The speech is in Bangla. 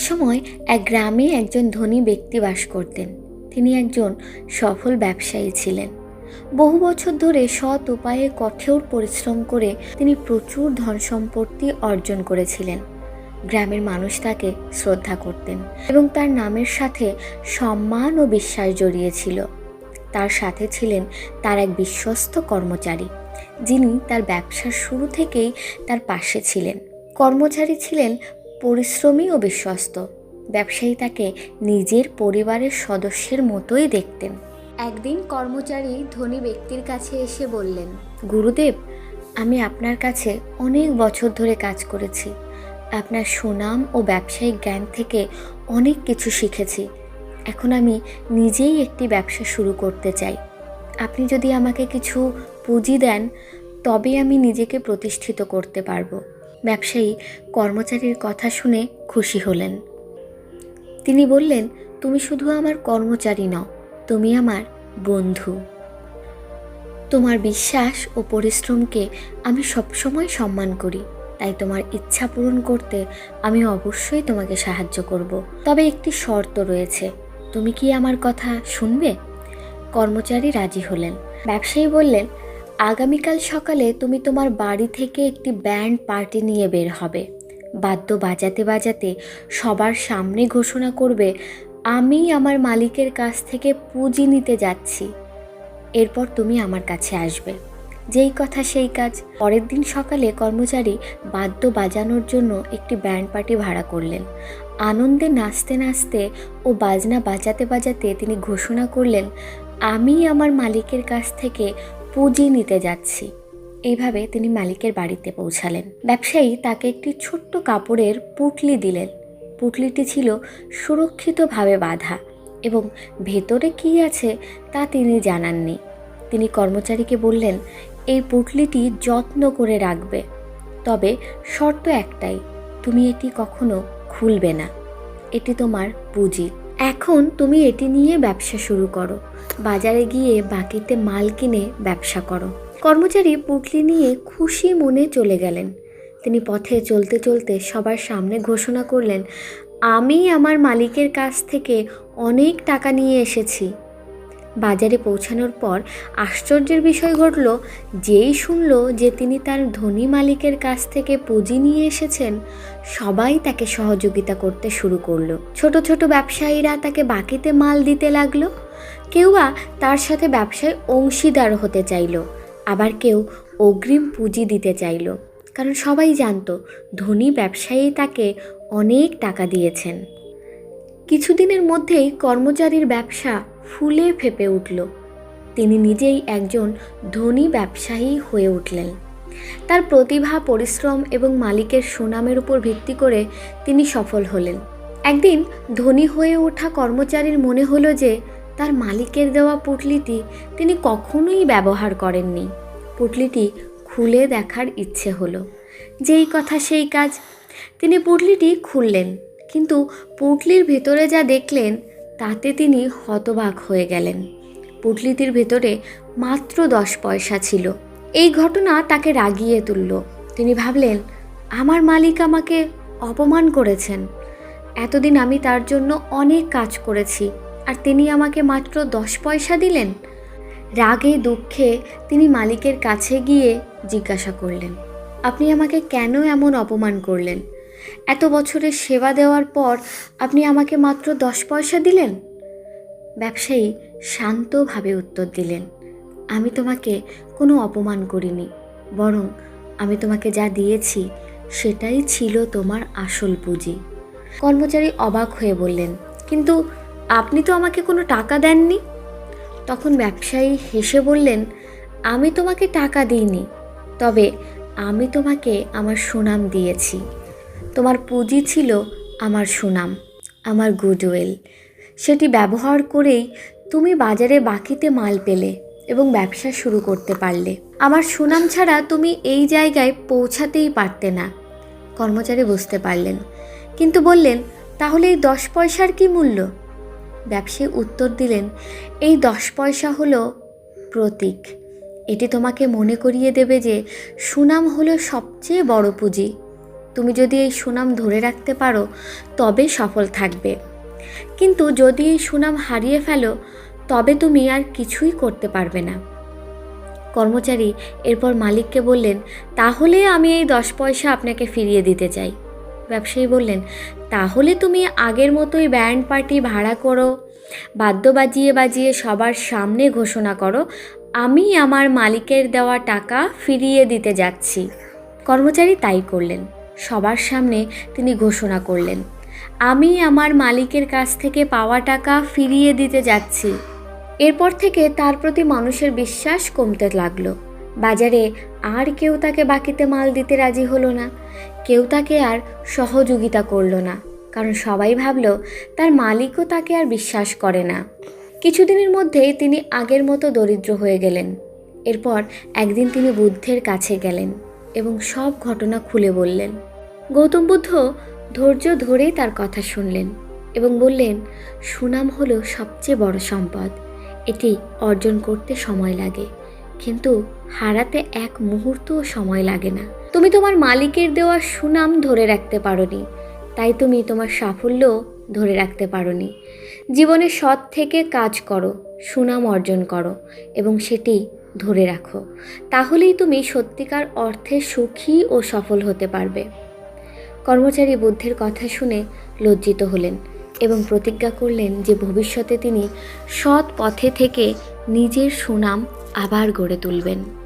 একসময় এক গ্রামে একজন ধনী ব্যক্তি বাস করতেন। তিনি একজন সফল ব্যবসায়ী ছিলেন। বহু বছর ধরে সৎ উপায়ে কঠোর পরিশ্রম করে তিনি প্রচুর ধন সম্পত্তি অর্জন করেছিলেন। গ্রামের মানুষ তাকে শ্রদ্ধা করতেন এবং তার নামের সাথে সম্মান ও বিশ্বাস জড়িয়েছিল। তার সাথে ছিলেন তার এক বিশ্বস্ত কর্মচারী, যিনি তার ব্যবসার শুরু থেকেই তার পাশে ছিলেন। কর্মচারী ছিলেন পরিশ্রমী ও বিশ্বস্ত। ব্যবসায়ী তাকে নিজের পরিবারের সদস্যের মতোই দেখতেন। একদিন কর্মচারী ধনী ব্যক্তির কাছে এসে বললেন, গুরুদেব, আমি আপনার কাছে অনেক বছর ধরে কাজ করেছি। আপনার সুনাম ও ব্যবসায়িক জ্ঞান থেকে অনেক কিছু শিখেছি। এখন আমি নিজেই একটি ব্যবসা শুরু করতে চাই। আপনি যদি আমাকে কিছু পুঁজি দেন তবে আমি নিজেকে প্রতিষ্ঠিত করতে পারব। ব্যবসায়ী কর্মচারীর কথা শুনে খুশি হলেন। তিনি বললেন, তুমি শুধু আমার কর্মচারী নও, তুমি আমার বন্ধু। তোমার বিশ্বাস ও পরিশ্রমকে আমি সবসময় সম্মান করি, তাই তোমার ইচ্ছা পূরণ করতে আমি অবশ্যই তোমাকে সাহায্য করব। তবে একটি শর্ত রয়েছে, তুমি কি আমার কথা শুনবে? কর্মচারী রাজি হলেন। ব্যবসায়ী বললেন আগামীকাল সকালে তুমি তোমার বাড়ি থেকে একটি ব্যান্ড পার্টি নিয়ে বের হবে। বাদ্য বাজাতে বাজাতে সবার সামনে ঘোষণা করবে, আমি আমার মালিকের কাছ থেকে পুঁজি নিতে যাচ্ছি। এরপর তুমি আমার কাছে আসবে। যেই কথা সেই কাজ। পরের দিন সকালে কর্মচারী বাদ্য বাজানোর জন্য একটি ব্যান্ড পার্টি ভাড়া করলেন। আনন্দে নাচতে নাচতে ও বাজনা বাজাতে বাজাতে তিনি ঘোষণা করলেন, আমি আমার মালিকের কাছ থেকে পুঁজি নিতে যাচ্ছি। এইভাবে তিনি মালিকের বাড়িতে পৌঁছালেন। ব্যবসায়ী তাকে একটি ছোট্ট কাপড়ের পুটলি দিলেন। পুটলিটি ছিল সুরক্ষিতভাবে বাঁধা এবং ভেতরে কী আছে তা তিনি জানাননি। তিনি কর্মচারীকে বললেন, এই পুটলিটি যত্ন করে রাখবে। তবে শর্ত একটাই, তুমি এটি কখনো খুলবে না। এটি তোমার পুঁজি। এখন তুমি এটি নিয়ে ব্যবসা শুরু করো। বাজারে গিয়ে বাকিতে মাল কিনে ব্যবসা করো। কর্মচারী পুটলি নিয়ে খুশি মনে চলে গেলেন। তিনি পথে চলতে চলতে সবার সামনে ঘোষণা করলেন, আমি আমার মালিকের কাছ থেকে অনেক টাকা নিয়ে এসেছি। বাজারে পৌঁছানোর পর আশ্চর্যের বিষয় ঘটল, যেই শুনল যে তিনি তার ধনী মালিকের কাছ থেকে পুঁজি নিয়ে এসেছেন, সবাই তাকে সহযোগিতা করতে শুরু করল। ছোট ছোট ব্যবসায়ীরা তাকে বাকিতে মাল দিতে লাগল। কেউ বা তার সাথে ব্যবসায় অংশীদার হতে চাইলো, আবার কেউ অগ্রিম পুঁজি দিতে চাইলো। কারণ সবাই জানতো, ধনী ব্যবসায়ী তাকে অনেক টাকা দিয়েছেন। কিছুদিনের মধ্যেই কর্মচারীর ব্যবসা ফুলে ফেপে উঠল। তিনি নিজেই একজন ধনী ব্যবসায়ী হয়ে উঠলেন। তার প্রতিভা, পরিশ্রম এবং মালিকের সুনামের উপর ভিত্তি করে তিনি সফল হলেন। একদিন ধনী হয়ে ওঠা কর্মচারীর মনে হলো যে, তার মালিকের দেওয়া পুটলিটি তিনি কখনোই ব্যবহার করেননি। পুটলিটি খুলে দেখার ইচ্ছে হলো। যেই কথা সেই কাজ। তিনি পুটলিটি খুললেন, কিন্তু পুটলির ভেতরে যা দেখলেন তাতে তিনি হতবাক হয়ে গেলেন। পুটলিটির ভেতরে মাত্র দশ পয়সা ছিল। এই ঘটনা তাকে রাগিয়ে তুলল। তিনি ভাবলেন, আমার মালিক আমাকে অপমান করেছেন। এতদিন আমি তার জন্য অনেক কাজ করেছি, আর তিনি আমাকে মাত্র দশ পয়সা দিলেন? রাগে, দুঃখে তিনি মালিকের কাছে গিয়ে জিজ্ঞাসা করলেন, আপনি আমাকে কেন এমন অপমান করলেন? এত বছরের সেবা দেওয়ার পর আপনি আমাকে মাত্র দশ পয়সা দিলেন? ব্যবসায়ী শান্তভাবে উত্তর দিলেন, আমি তোমাকে কোনো অপমান করিনি, বরং আমি তোমাকে যা দিয়েছি সেটাই ছিল তোমার আসল পুঁজি। কর্মচারী অবাক হয়ে বললেন, কিন্তু আপনি তো আমাকে কোনো টাকা দেননি? তখন ব্যবসায়ী হেসে বললেন, আমি তোমাকে টাকা দিইনি, তবে আমি তোমাকে আমার সুনাম দিয়েছি। তোমার পুঁজি ছিল আমার সুনাম, আমার গুডওয়েল সেটি ব্যবহার করেই তুমি বাজারে বাকিতে মাল পেলে এবং ব্যবসা শুরু করতে পারলে। আমার সুনাম ছাড়া তুমি এই জায়গায় পৌঁছাতেই পারতে না, কর্মচারী বুঝতে পারলেন। কিন্তু বললেন, তাহলে এই দশ পয়সার কি মূল্য? ব্যবসায়ী উত্তর দিলেন, এই দশ পয়সা হলো প্রতীক। এটি তোমাকে মনে করিয়ে দেবে যে সুনাম হলো সবচেয়ে বড় পুঁজি। তুমি যদি এই সুনাম ধরে রাখতে পারো, তবে সফল থাকবে। কিন্তু যদি এই সুনাম হারিয়ে ফেলো, তবে তুমি আর কিছুই করতে পারবে না। কর্মচারী এরপর মালিককে বললেন, তাহলে আমি এই দশ পয়সা আপনাকে ফিরিয়ে দিতে চাই। ব্যবসায়ী বললেন, তাহলে তুমি আগের মতোই ব্যান্ড পার্টি ভাড়া করো, বাদ্য বাজিয়ে বাজিয়ে সবার সামনে ঘোষণা করো, আমি আমার মালিকের দেওয়া টাকা ফিরিয়ে দিতে যাচ্ছি। কর্মচারী তাই করলেন। সবার সামনে তিনি ঘোষণা করলেন, আমি আমার মালিকের কাছ থেকে পাওয়া টাকা ফিরিয়ে দিতে যাচ্ছি। এরপর থেকে তার প্রতি মানুষের বিশ্বাস কমতে লাগল। বাজারে আর কেউ তাকে বাকিতে মাল দিতে রাজি হলো না, কেউ তাকে আর সহযোগিতা করল না, কারণ সবাই ভাবল তার মালিকও তাকে আর বিশ্বাস করে না। কিছুদিনের মধ্যেই তিনি আগের মতো দরিদ্র হয়ে গেলেন। এরপর একদিন তিনি বুদ্ধের কাছে গেলেন এবং সব ঘটনা খুলে বললেন। গৌতম বুদ্ধ ধৈর্য ধরেই তার কথা শুনলেন এবং বললেন, সুনাম হলো সবচেয়ে বড় সম্পদ। এটি অর্জন করতে সময় লাগে, কিন্তু হারাতে এক মুহূর্তও সময় লাগে না। তুমি তোমার মালিকের দেওয়া সুনাম ধরে রাখতে পারোনি, তাই তুমি তোমার সাফল্য ধরে রাখতে পারোনি। জীবনে সৎ থেকে কাজ করো, সুনাম অর্জন করো এবং সেটি ধরে রাখো। তাহলেই তুমি সত্যিকার অর্থে সুখী ও সফল হতে পারবে। কর্মচারী বুদ্ধের কথা শুনে লজ্জিত হলেন এবং প্রতিজ্ঞা করলেন যে ভবিষ্যতে তিনি সৎ পথে থেকে নিজের সুনাম আবার গড়ে তুলবেন।